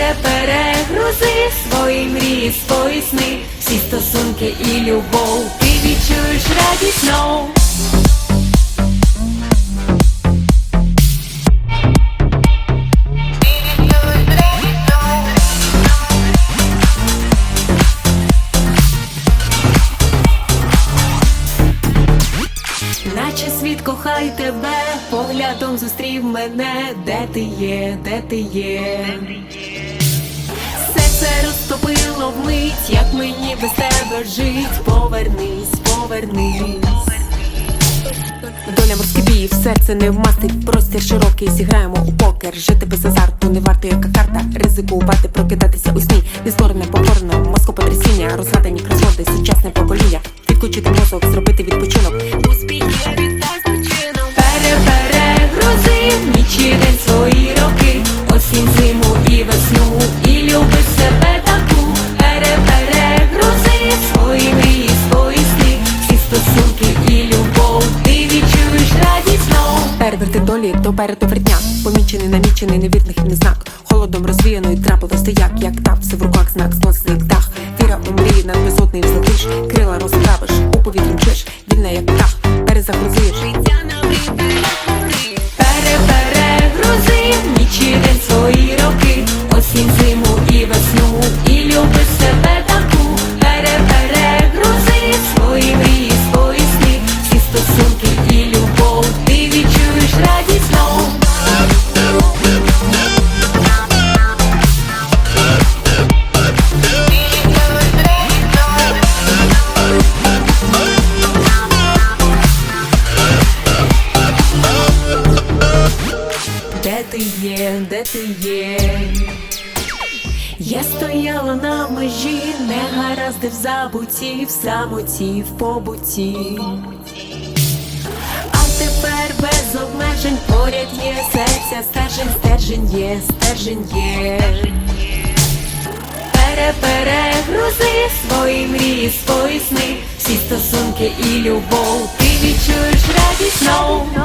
Пере, перегрузи свої мрії, свої сни, всі стосунки і любов. Ти відчуєш радість знов. Наче світ кохай тебе, поглядом зустрів мене, де ти є, де ти є. Розтопило вмить, як мені без тебе жить. Повернись, повернись. Доля морський бій, в серце не вмастить, простір широкий, зіграємо у покер. Жити без азарту, не варто яка карта. Ризикувати, прокидатися у сні. Нескорене, покорно, мозку потрясіння, розгадані кросворди, сучасне покоління. Відключити мозок, зробити відпочинок. Успіх знов. Долі до переду вертня. Помічений, намічений, невірних не знак. Холодом розвіяної трапилось то як, так, все в руках знак, зносить дах. Віра у мрії над безодний взлетиш, крила розправиш, у повітрі мчиш, вільна як птах, перезагрузуєш. Життя на Пере, перегрузи в ніч і день свої роки, осінь, зиму і весну, і люби себе є, де ти є? Я стояла на межі, не гаразди в забуті, в самоті, в побуті. А тепер без обмежень поряд є серця, стержень, стержень є, стержень є. Пере, перегрузи свої мрії, свої сни, всі стосунки і любов. Ти відчуєш радість знов.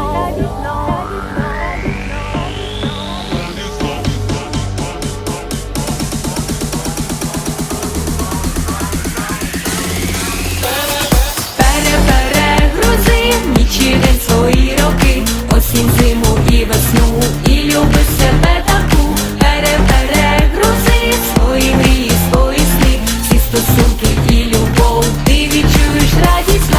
стосунки і любов, ти відчуєш радість.